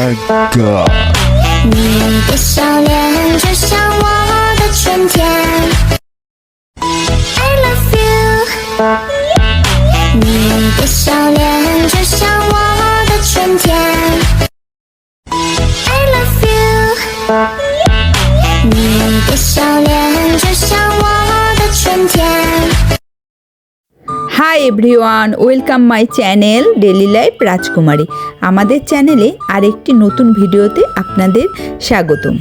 my god. 你的笑脸就像我的春天。I love you。你的笑脸就像我的春天。I love you。你的笑脸 hi everyone, welcome my channel daily life Rajkumari. আমাদের চ্যানেলে আরেকটি নতুন ভিডিওতে আপনাদের স্বাগতম।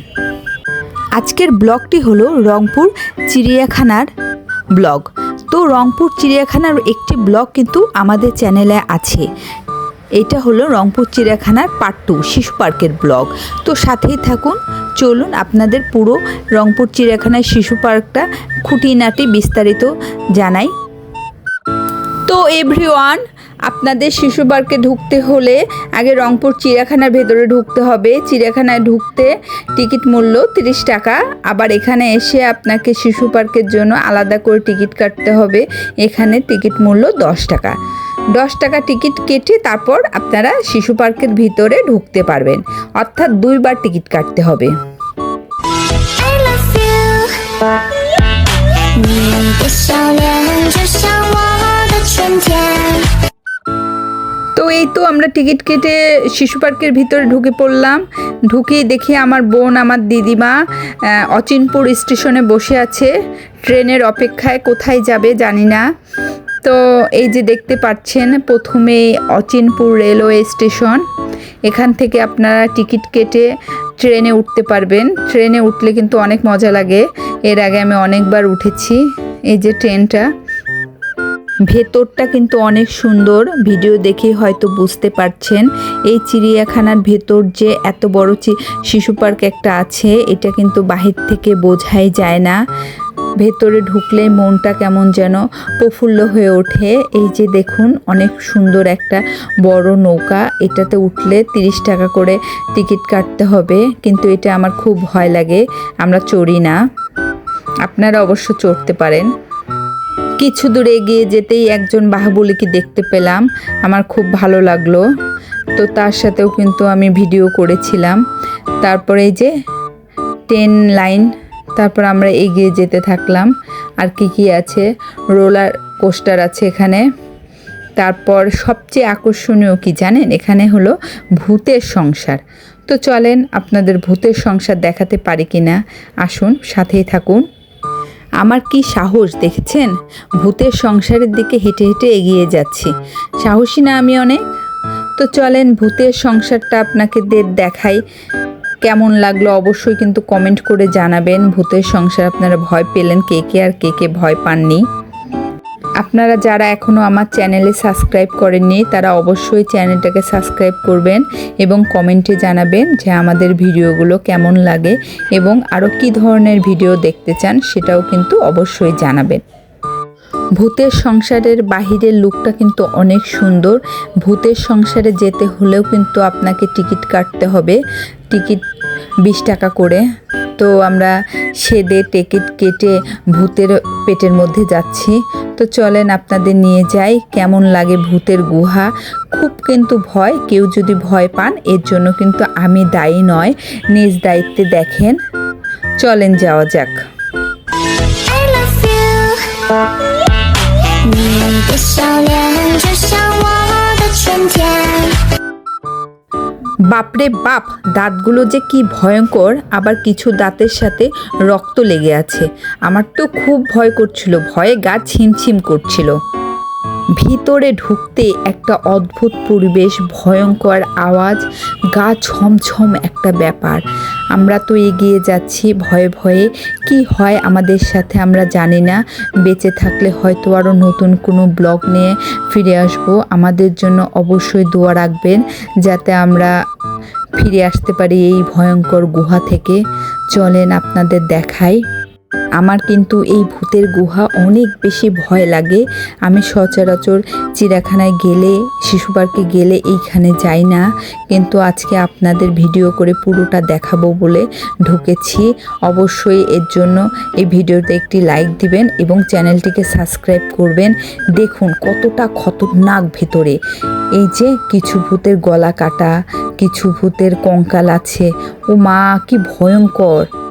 আজকের ব্লগটি হলো রংপুর চিড়িয়াখানার ব্লগ। তো রংপুর চিড়িয়াখানার একটি ব্লগ কিন্তু আমাদের চ্যানেলে আছে। এটা হলো রংপুর চিড়িয়াখানার পার্ট টু শিশু পার্কের ব্লগ। তো সাথেই থাকুন, চলুন আপনাদের পুরো রংপুর চিড়িয়াখানার শিশু পার্কটা খুঁটিনাটি বিস্তারিত জানাই। তো এভরিওয়ান আপনাদের শিশু পার্কে ঢুকতে হলে আগে রংপুর চিড়িয়াখানার ভেতরে ঢুকতে হবে চিড়িয়াখানায় ঢুকতে টিকিট মূল্য 30 টাকা আবার এখানে এসে আপনাকে শিশু পার্কের জন্য আলাদা করে টিকিট কাটতে হবে এখানে টিকিট মূল্য 10 টাকা দশ টাকা টিকিট কেটে তারপর আপনারা শিশু পার্কের ভিতরে ঢুকতে পারবেন অর্থাৎ দুইবার টিকিট কাটতে হবে I love you。你的笑脸就像我的春天。 তো এই তো আমরা টিকিট কেটে শিশু পার্কের ভিতরে ঢুকে পড়লাম। ঢুকে দেখি আমার বোন, আমার দিদিমা অচিনপুর স্টেশনে বসে আছে। ট্রেনের অপেক্ষায় কোথায় যাবে জানি না। তো এই যে দেখতে পাচ্ছেন প্রথমে অচিনপুর রেলওয়ে স্টেশন। এখান থেকে আপনারা টিকিট কেটে ট্রেনে উঠতে পারবেন। ট্রেনে উঠলে কিন্তু অনেক মজা লাগে। এর আগে আমি অনেকবার উঠেছি। এই যে ট্রেনটা। ভেতরটা কিন্তু অনেক সুন্দর। ভিডিও দেখে হয়তো বুঝতে পারছেন এই চিড়িয়াখানার ভেতর যে এত বড় শিশু পার্ক একটা আছে, এটা কিন্তু বাহির থেকে বোঝাই যায় না। ভেতরে ঢুকলে মনটা কেমন যেন প্রফুল্ল হয়ে ওঠে। এই যে দেখুন, অনেক সুন্দর একটা বড় নৌকা। এটাতে উঠলে তিরিশ টাকা করে টিকিট কাটতে হবে, কিন্তু এটা আমার খুব ভয় লাগে। আমরা চড়ি না। আপনারা অবশ্য চড়তে পারেন। কিছু দূর এগিয়ে যেতেই একজন বাহুবলীকে দেখতে পেলাম। আমার খুব ভালো লাগল। তো তার সাথেও কিন্তু আমি ভিডিও করেছিলাম। তারপরে এই যে টেন লাইন, তারপর আমরা এগিয়ে যেতে থাকলাম। আর কি কি আছে? রোলার কোস্টার আছে এখানে। তারপর সবচেয়ে আকর্ষণীয় কি জানেন? এখানে হলো ভূতের সংসার। তো চলেন আপনাদের ভূতের সংসার দেখাতে পারি কি না আসুন, সাথেই থাকুন। আমার কি সাহস দেখেছেন? ভূতের সংসারের দিকে হেঁটে হেঁটে এগিয়ে যাচ্ছি। সাহসী না আমি অনেক? তো চলেন ভূতের সংসারটা আপনাকে দেখাই। কেমন লাগল অবশ্যই কিন্তু কমেন্ট করে জানাবেন। ভূতের সংসার আপনারা ভয় পেলেন? কে কে আর কে কে ভয় পাননি? আপনারা যারা এখনও আমার চ্যানেলে সাবস্ক্রাইব করেননি, তারা অবশ্যই চ্যানেলটাকে সাবস্ক্রাইব করবেন এবং কমেন্টে জানাবেন যে আমাদের ভিডিওগুলো কেমন লাগে এবং আরও কি ধরনের ভিডিও দেখতে চান সেটাও কিন্তু অবশ্যই জানাবেন। ভূতের সংসারের বাহিরের লুকটা কিন্তু অনেক সুন্দর। ভূতের সংসারে যেতে হলেও কিন্তু আপনাকে টিকিট কাটতে হবে। টিকিট বিশ টাকা করে। তো আমরা সেদে টিকিট কেটে ভূতের পেটের মধ্যে যাচ্ছি। তো চলেন আপনাদের নিয়ে যাই কেমন লাগে ভূতের গুহা। খুব কিন্তু ভয়, কেউ যদি ভয় পান, এর জন্য কিন্তু আমি দায়ী নয়। নিজ দায়িত্বে দেখেন। চলেন যাওয়া যাক। I love you。বাপরে বাপ, দাঁতগুলো যে কি ভয়ঙ্কর, আবার কিছু দাঁতের সাথে রক্ত লেগে আছে। আমার তো খুব ভয় করছিল, ভয়ে গা ছিমছিম করছিল। ভিতরে ঢুকতে একটা অদ্ভুত পরিবেশ, ভয়ঙ্কর আওয়াজ, গা ছমছম একটা ব্যাপার। আমরা তো এগিয়ে যাচ্ছি ভয়ে ভয়ে। কি হয় আমাদের সাথে আমরা জানি না। বেঁচে থাকলে হয়তো আরও নতুন কোনো ব্লগ নিয়ে ফিরে আসব। আমাদের জন্য অবশ্যই দোয়া রাখবেন যাতে আমরা ফিরে আসতে পারি এই ভয়ঙ্কর গুহা থেকে। চলেন আপনাদের দেখাই। আমার কিন্তু এই ভূতের গুহা অনেক বেশি ভয় লাগে। আমি সচরাচর চিড়িয়াখানায় গেলে, শিশু পার্কে গেলে এইখানে যাই না। কিন্তু আজকে আপনাদের ভিডিও করে পুরোটা দেখাবো বলে ঢুকেছি। অবশ্যই এর জন্য এই ভিডিওতে একটি লাইক দিবেন এবং চ্যানেলটিকে সাবস্ক্রাইব করবেন। দেখুন কতটা খতরনাক ভেতরে। এই যে কিছু ভূতের গলা কাটা, কিছু ভূতের কঙ্কাল আছে। ও মা কি ভয়ঙ্কর!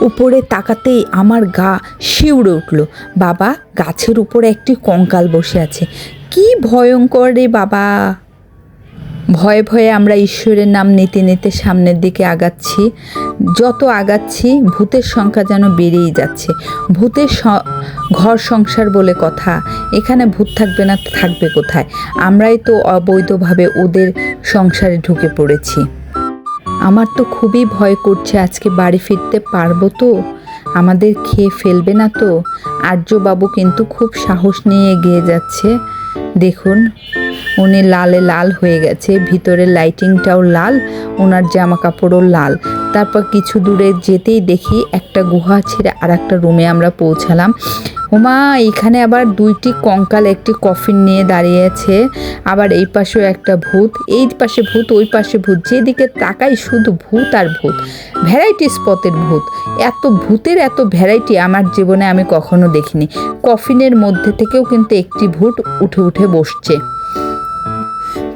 উপরে তাকাতেই আমার গা শিউড়ে উঠল। বাবা, গাছের উপরে একটি কঙ্কাল বসে আছে। কি ভয়ঙ্কর রে বাবা। ভয়ে ভয়ে আমরা ঈশ্বরের নাম নিতে নিতে সামনের দিকে আগাচ্ছি। যত আগাচ্ছি, ভূতের সংখ্যা যেন বেড়েই যাচ্ছে। ভূতের ঘর সংসার বলে কথা। এখানে ভূত থাকবে না, থাকবে কোথায়? আমরাই তো অবৈধভাবে ওদের সংসারে ঢুকে পড়েছি। আমার তো খুবই ভয় করছে, আজকে বাড়ি ফিরতে পারব তো? আমাদের খেয়ে ফেলবে না তো? আর্যবাবু কিন্তু খুব সাহস নিয়ে এগিয়ে যাচ্ছে। দেখুন, উনি লালে লাল হয়ে গেছে, ভিতরে লাইটিংটাও লাল ওনার জামা কাপড়ও লাল। তারপর কিছু দূরে যেতেই দেখি একটা গুহা ছেড়ে আর একটা রুমে আমরা পৌঁছালাম। ওমা এখানে আবার দুইটি কঙ্কাল, একটি কফিন নিয়ে দাঁড়িয়ে আছে। আবার এই পাশেও একটা ভূত, এই পাশে ভূত, ওই পাশে ভূত, যেদিকে তাকাই শুধু ভূত আর ভূত। ভ্যারাইটি স্পটের ভূত। এত ভূতের এত ভ্যারাইটি আমার জীবনে আমি কখনো দেখিনি। কফিনের মধ্যে থেকেও কিন্তু একটি ভূত উঠে উঠে বসছে।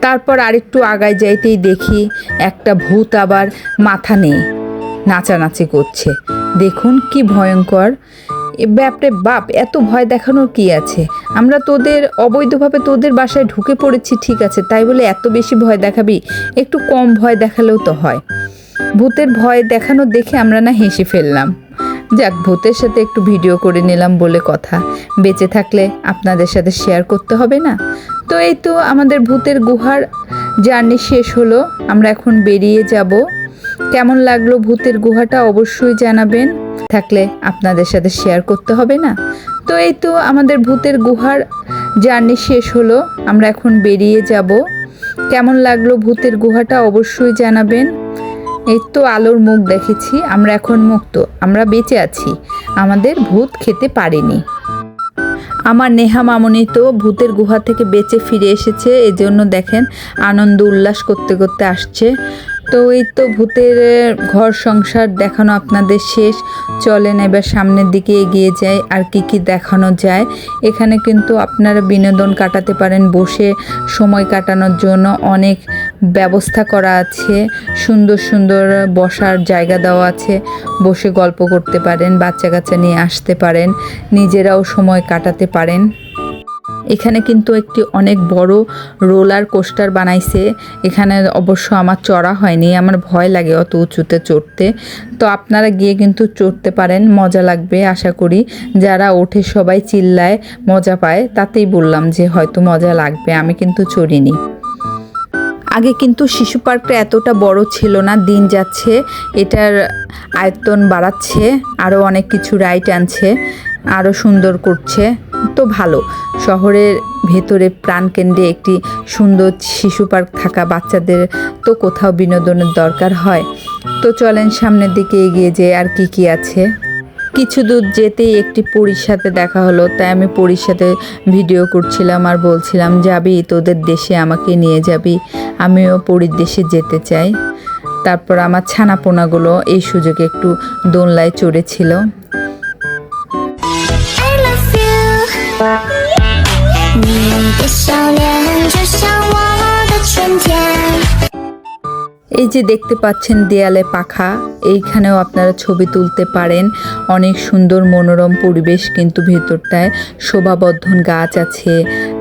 তারপর আরেকটু আগায় যাইতেই দেখি একটা ভূত আবার মাথা নেই, নাচানাচি করছে। দেখুন কি ভয়ঙ্কর। ব্যাপরে বাপ, এত ভয় দেখানোর কি আছে? আমরা তোদের, অবৈধভাবে তোদের বাসায় ঢুকে পড়েছি, ঠিক আছে, তাই বলে এত বেশি ভয় দেখাবি? একটু কম ভয় দেখালেও তো হয়। ভূতের ভয় দেখানো দেখে আমরা না হেসে ফেললাম। যাক, ভূতের সাথে একটু ভিডিও করে নিলাম বলে কথা। বেঁচে থাকলে আপনাদের সাথে শেয়ার করতে হবে না? তো এই তো আমাদের ভূতের গুহার জার্নি শেষ হলো। আমরা এখন বেরিয়ে যাব। কেমন লাগল ভূতের গুহাটা অবশ্যই জানাবেন। থাকলে আপনাদের সাথে শেয়ার করতে হবে না? তো এই তো আমাদের ভূতের গুহার জার্নি শেষ হলো। আমরা এখন বেরিয়ে যাব। কেমন লাগল ভূতের গুহাটা অবশ্যই জানাবেন। এই তো আলোর মুখ দেখেছি, আমরা এখন মুক্ত, আমরা বেঁচে আছি। আমাদের ভূত খেতে পারেনি। আমার নেহা মামনি তো ভূতের গুহা থেকে বেঁচে ফিরে এসেছে, এজন্য দেখেন আনন্দ উল্লাস করতে করতে আসছে। তো এই তো ভূতের ঘর সংসার দেখানো আপনাদের শেষ। চলেন এবার সামনের দিকে এগিয়ে যাই, আর কি কি দেখানো যায়। এখানে কিন্তু আপনারা বিনোদন কাটাতে পারেন, বসে সময় কাটানোর জন্য অনেক ব্যবস্থা করা আছে। সুন্দর সুন্দর বসার জায়গা দেওয়া আছে, বসে গল্প করতে পারেন, বাচ্চা কাচ্চা নিয়ে আসতে পারেন, নিজেরাও সময় কাটাতে পারেন। এখানে কিন্তু একটি অনেক বড় রোলার কোস্টার বানাইছে। এখানে অবশ্য আমার চড়া হয়নি, আমার ভয় লাগে অত উঁচুতে চড়তে। তো আপনারা গিয়ে কিন্তু চড়তে পারেন, মজা লাগবে আশা করি। যারা ওঠে সবাই চিল্লায়, মজা পায়, তাতেই বললাম যে হয়তো মজা লাগবে, আমি কিন্তু চড়িনি। আগে কিন্তু শিশু পার্কটা এতটা বড় ছিল না, দিন যাচ্ছে, এটার আয়তন বাড়াচ্ছে আরও অনেক কিছু রাইট আনছে আরও সুন্দর করছে। তো ভালো। শহরের ভেতরে প্রাণকেন্দ্রে একটি সুন্দর শিশু পার্ক থাকা বাচ্চাদের তো কোথাও বিনোদনের দরকার হয়। তো চলেন সামনের দিকে এগিয়ে যেয়ে আর কি কি আছে। কিছু দূর যেতেই একটি পরীর সাথে দেখা হলো, তাই আমি পরীর সাথে ভিডিও করছিলাম আর বলছিলাম, যাবি, তোদের দেশে আমাকে নিয়ে যাবি, আমিও পরীর দেশে যেতে চাই। তারপর আমার ছানাপোনাগুলো এই সুযোগে একটু দোলনায় চড়েছিল। এই যে দেখতে পাচ্ছেন দেয়ালে পাখা এইখানেও আপনারা ছবি তুলতে পারেন অনেক সুন্দর মনোরম পরিবেশ কিন্তু ভেতরটায় শোভাবর্ধন গাছ আছে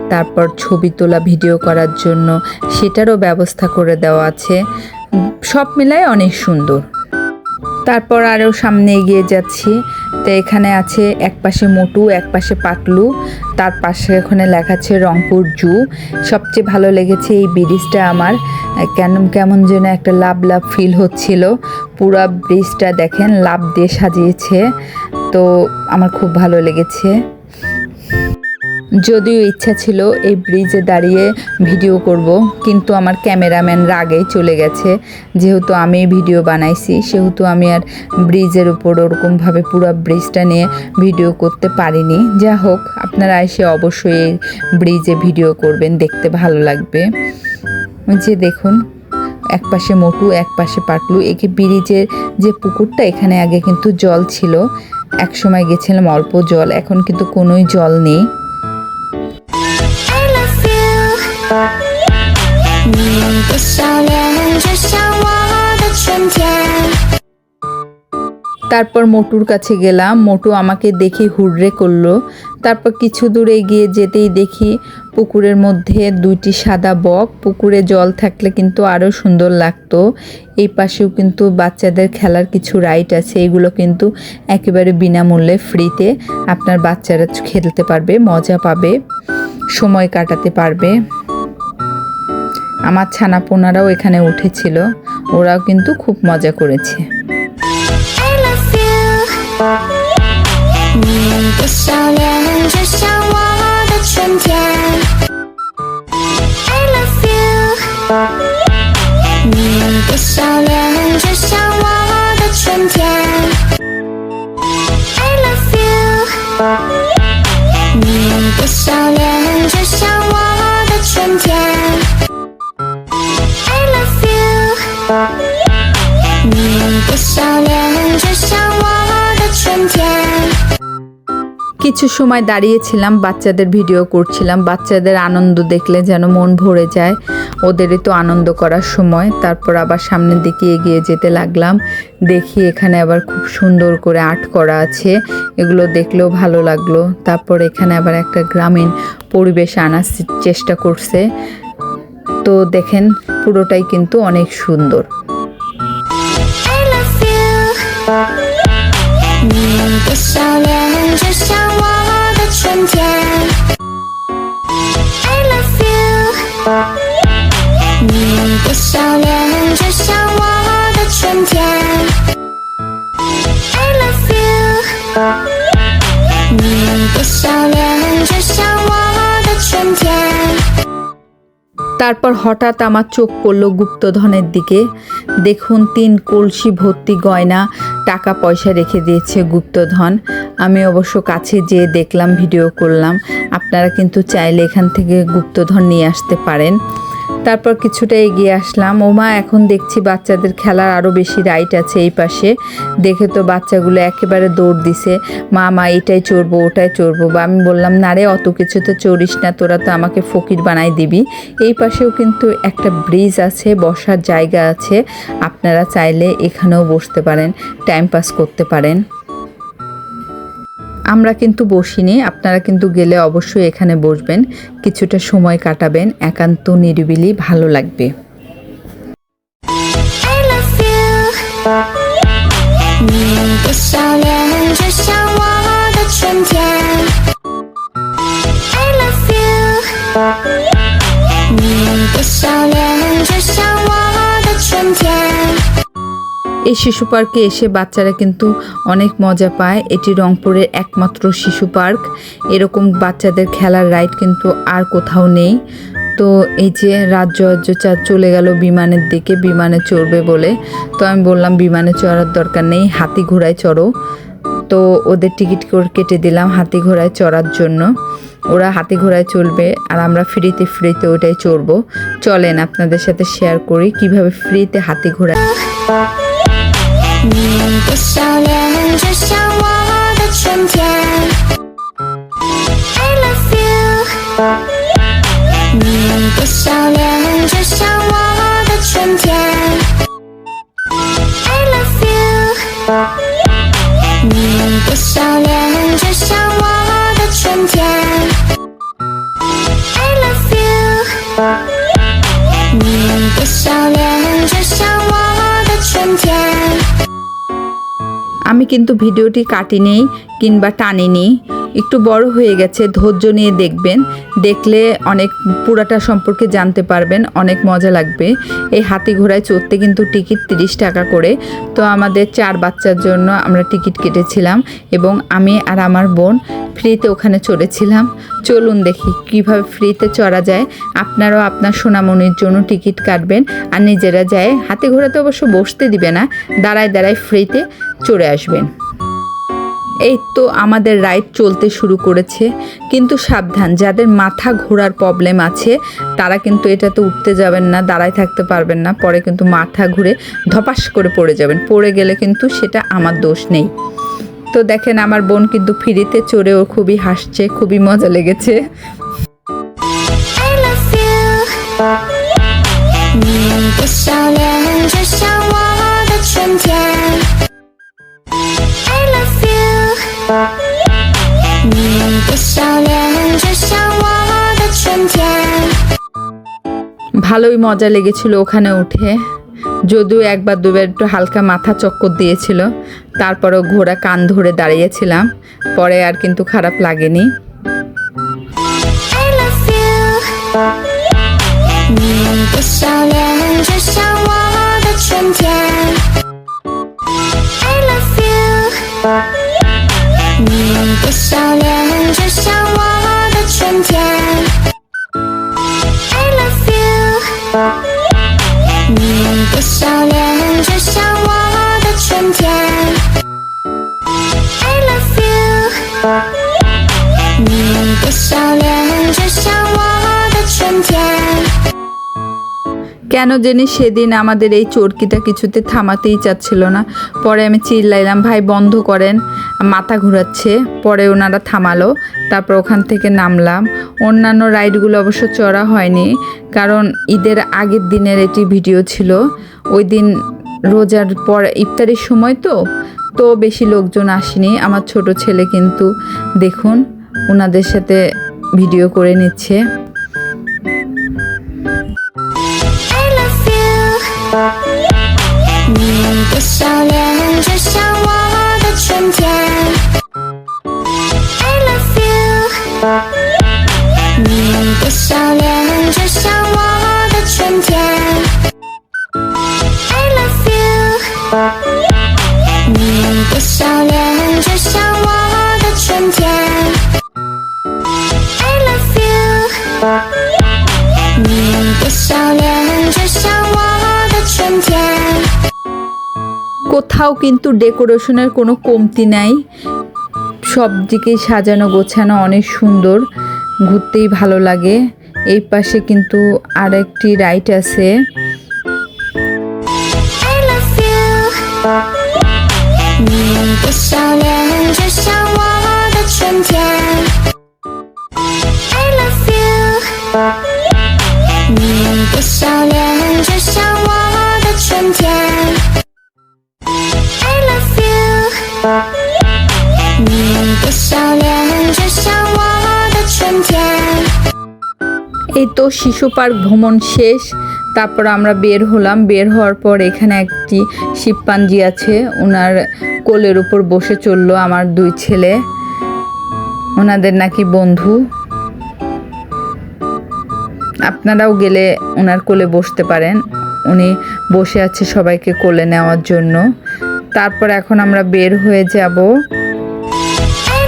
তারপর ছবি তোলা ভিডিও করার জন্য সেটারও ব্যবস্থা করে দেওয়া আছে সব মিলায় অনেক সুন্দর তারপর আরও সামনে এগিয়ে যাচ্ছি। তো এখানে আছে এক পাশে মোটু, এক পাশে পাতলু। তার পাশে ওখানে লেখা আছে রংপুর জু। সবচেয়ে ভালো লেগেছে এই ব্রিজটা আমার। কেমন কেমন যেন একটা লাভ লাভ ফিল হচ্ছিল। পুরা ব্রিজটা দেখেন, লাভ দিয়ে সাজিয়েছে। তো আমার খুব ভালো লেগেছে। যদিও ইচ্ছা ছিল এই ব্রিজে দাঁড়িয়ে ভিডিও করব, কিন্তু আমার ক্যামেরাম্যান রাগেই চলে গেছে। যেহেতু আমি ভিডিও বানাইছি, সেহেতু আমি আর ব্রিজের উপর ওরকমভাবে পুরো ব্রিজটা নিয়ে ভিডিও করতে পারিনি। যা হোক, আপনারা এসে অবশ্যই এই ব্রিজে ভিডিও করবেন, দেখতে ভালো লাগবে। যে দেখুন এক পাশে মোটু এক পাশে পাটলু। একে ব্রিজের যে পুকুরটা, এখানে আগে কিন্তু জল ছিল। এক সময় গেছিলাম অল্প জল, এখন কিন্তু কোনোই জল নেই। তারপর মোটুর কাছে গেলাম। মোটু আমাকে দেখে হুড়রে করল। তারপর কিছু দূরে গিয়ে যেতেই দেখি পুকুরের মধ্যে দুইটি সাদা বক। পুকুরে জল থাকলে কিন্তু আরও সুন্দর লাগতো। এই পাশেও কিন্তু বাচ্চাদের খেলার কিছু রাইট আছে। এগুলো কিন্তু একেবারে বিনামূল্যে ফ্রিতে আপনার বাচ্চারা খেলতে পারবে, মজা পাবে, সময় কাটাতে পারবে। আমার ছানাপোনারাও এখানে উঠেছিল ওরাও কিন্তু খুব মজা করেছে I love you。কিছু সময় দাঁড়িয়েছিলাম বাচ্চাদের ভিডিও করছিলাম বাচ্চাদের আনন্দ দেখলে যেন মন ভরে যায় ওদেরই তো আনন্দ করার সময় তারপর আবার সামনের দিকে এগিয়ে যেতে লাগলাম দেখি এখানে আবার খুব সুন্দর করে আর্ট করা আছে এগুলো দেখলেও ভালো লাগলো তারপর এখানে আবার একটা গ্রামীণ পরিবেশ আনার চেষ্টা করছে তো দেখেন পুরোটাই কিন্তু অনেক সুন্দর I love you。你的笑脸就像 的笑脸就像我的春天。I love you。你的笑脸就像我的春天。 তারপর হঠাৎ আমার চোখ পড়ল গুপ্তধনের দিকে দেখুন তিন কলসি ভর্তি গয়না টাকা পয়সা রেখে দিয়েছে গুপ্তধন আমি অবশ্য কাছে যেয়ে দেখলাম ভিডিও করলাম আপনারা কিন্তু চাইলে এখান থেকে গুপ্তধন নিয়ে আসতে পারেন তারপর কিছুটা এগিয়ে আসলাম। ওমা, এখন দেখছি বাচ্চাদের খেলার আরও বেশি রাইট আছে এই পাশে। দেখে তো বাচ্চাগুলো একেবারে দৌড় দিছে। মা মা, এটাই চড়বো, ওটাই চড়বো। বা আমি বললাম, না রে, অত কিছু তো চড়িস না, তোরা তো আমাকে ফকির বানাই দিবি। এই পাশেও কিন্তু একটা ব্রিজ আছে, বসার জায়গা আছে। আপনারা চাইলে এখানেও বসতে পারেন, টাইম পাস করতে পারেন। আমরা কিন্তু বসিনি, আপনারা কিন্তু গেলে অবশ্যই এখানে বসবেন। কিছুটা সময় কাটাবেন, একান্ত নিরিবিলি, ভালো লাগবে। এই শিশু পার্কে এসে বাচ্চারা কিন্তু অনেক মজা পায়। এটি রংপুরের একমাত্র শিশু পার্ক। এরকম বাচ্চাদের খেলার রাইড কিন্তু আর কোথাও নেই। তো এই যে রাজ্য চা চলে গেল বিমানের দিকে, বিমানে চড়বে বলে। তো আমি বললাম, বিমানে চড়ার দরকার নেই, হাতি ঘোড়ায় চড়ো। তো ওদের টিকিট কেটে দিলাম হাতি ঘোড়ায় চড়ার জন্য। ওরা হাতি ঘোড়ায় চলবে আর আমরা ফ্রিতে ফ্রিতে ওটাই চড়বো। চলেন আপনাদের সাথে শেয়ার করি কীভাবে ফ্রিতে হাতি ঘোড়ায় 你的笑脸就像我的春天。কিন্তু ভিডিওটি কাটিনি কিংবা টানিনি। একটু বড় হয়ে গেছে, ধৈর্য নিয়ে দেখবেন। দেখলে অনেক পুরাটা সম্পর্কে জানতে পারবেন, অনেক মজা লাগবে। এই হাতি ঘোড়ায় চড়তে কিন্তু টিকিট তিরিশ টাকা করে। তো আমাদের চার বাচ্চার জন্য আমরা টিকিট কেটেছিলাম এবং আমি আর আমার বোন ফ্রিতে ওখানে চড়েছিলাম। চলুন দেখি কীভাবে ফ্রিতে চড়া যায়। আপনারাও আপনার সোনামণির জন্য টিকিট কাটবেন আর নিজেরা যায়। হাতি ঘোড়াতে অবশ্য বসতে দিবে না, দাঁড়ায় দাঁড়ায় ফ্রিতে। চড়ে আসবেন। এই তো আমাদের রাইড চলতে শুরু করেছে। কিন্তু সাবধান যাদের মাথা ঘোরার প্রবলেম আছে তারা কিন্তু এটাতে উঠতে যাবেন না দাঁড়ায় থাকতে পারবেন না। পরে কিন্তু মাথা ঘুরে ধপাস করে পড়ে যাবেন। পড়ে গেলে কিন্তু সেটা আমার দোষ নেই। তো দেখেন আমার বোন কিন্তু ফিরিতে চড়ে ও খুবই হাসছে খুবই মজা লেগেছে। I love you。ভালোই মজা লেগেছিল ওখানে উঠে। যদিও একবার দুবার একটু হালকা মাথা চক্কর দিয়েছিল, তারপরেও ঘোড়া কান ধরে দাঁড়িয়েছিলাম, পরে আর কিন্তু খারাপ লাগেনি। I love you。你的笑脸就像我的春天。I love you。你的笑脸就像我的春天。 কেন জানি সেদিন আমাদের এই চরকিটা কিছুতে থামাতেই চাচ্ছিল না পরে আমি চিল্লাইলাম ভাই বন্ধ করেন মাথা ঘুরাচ্ছে, পরে ওনারা থামালো, তারপর ওখান থেকে নামলাম। অন্যান্য রাইডগুলো অবশ্য চড়া হয়নি, কারণ ঈদের আগের দিনের এটি ভিডিও ছিল। ওই দিন রোজার পর ইফতারির সময় তো তো বেশি লোকজন আসেনি, আমার ছোট ছেলে কিন্তু দেখুন, ওনাদের সাথে ভিডিও করে নিচ্ছে। I love you。কোথাও কিন্তু ডেকোরেশনের কোনো কমতি নাই। সব দিকেই সাজানো গোছানো অনেক সুন্দর, ঘুরতেই ভালো লাগে। এই পাশে কিন্তু আর একটি রাইট আছে। You。你的笑脸就像我的春天。 এই তো শিশু পার্ক ভ্রমণ শেষ তারপর আমরা বের হলাম বের হওয়ার পর এখানে একটি শিবপাঞ্জি আছে ওনার কোলের উপর বসে চললো আমার দুই ছেলে ওনাদের নাকি বন্ধু আপনারাও গেলে ওনার কোলে বসতে পারেন উনি বসে আছে সবাইকে কোলে নেওয়ার জন্য তারপর এখন আমরা বের হয়ে যাব I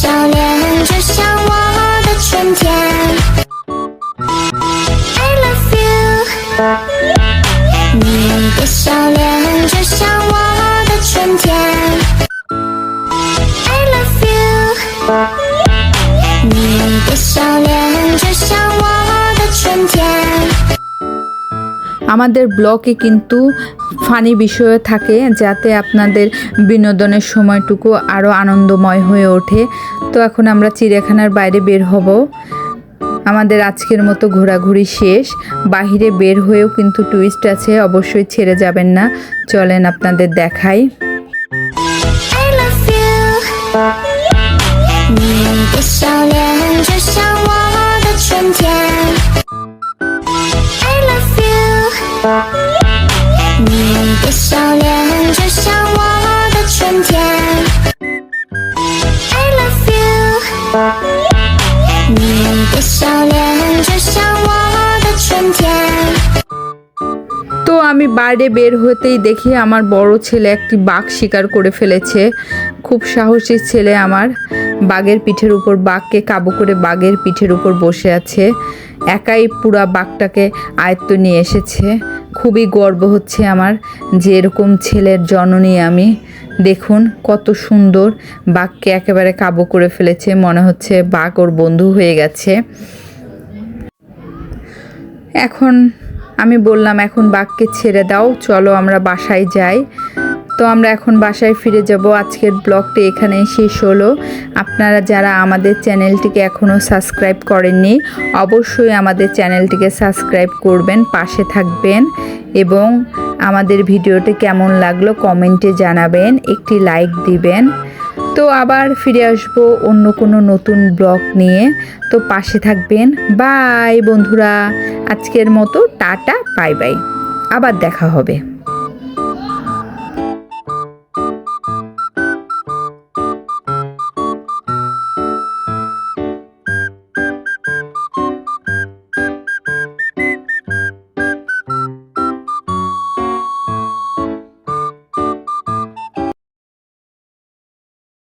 love you。আমাদের ব্লকে কিন্তু ফানি বিষয় থাকে যাতে আপনাদের বিনোদনের সময়টুকু আরও আনন্দময় হয়ে ওঠে। তো এখন আমরা চিড়িয়াখানার বাইরে বের হব। আমাদের আজকের মতো ঘোরাঘুরি শেষ। বাহিরে বের হয়েও কিন্তু টুইস্ট আছে, অবশ্যই ছেড়ে যাবেন না। চলেন আপনাদের দেখাই。的笑脸就像我的春天。I love you。你的笑脸就像我的春天。 তো আমি বাইরে বের হতেই দেখি আমার বড় ছেলে একটি বাঘ শিকার করে ফেলেছে খুব সাহসী ছেলে আমার বাঘের পিঠের উপর বাঘকে কাবু করে বাঘের পিঠের উপর বসে আছে একাই পুরা বাঘটাকে আয়ত্ত নিয়ে এসেছে খুবই গর্ব হচ্ছে আমার যে এরকম ছেলের জননী আমি। দেখুন কত সুন্দর বাঘকে একেবারে কাবু করে ফেলেছে, মনে হচ্ছে বাঘ ওর বন্ধু হয়ে গেছে। এখন আমি বললাম, এখন বাঘকে ছেড়ে দাও, চলো আমরা বাসায় যাই। তো আমরা এখন বাসায় ফিরে যাব। আজকের ব্লগটি এখানেই শেষ হলো। আপনারা যারা আমাদের চ্যানেলটিকে এখনও সাবস্ক্রাইব করেননি, অবশ্যই আমাদের চ্যানেলটিকে সাবস্ক্রাইব করবেন, পাশে থাকবেন এবং আমাদের ভিডিওটি কেমন লাগল কমেন্টে জানাবেন, একটি লাইক দিবেন। তো আবার ফিরে আসব অন্য কোনো নতুন ব্লগ নিয়ে। তো পাশে থাকবেন। বাই বন্ধুরা। আজকের মতো টাটা, বাই বাই। আবার দেখা হবে।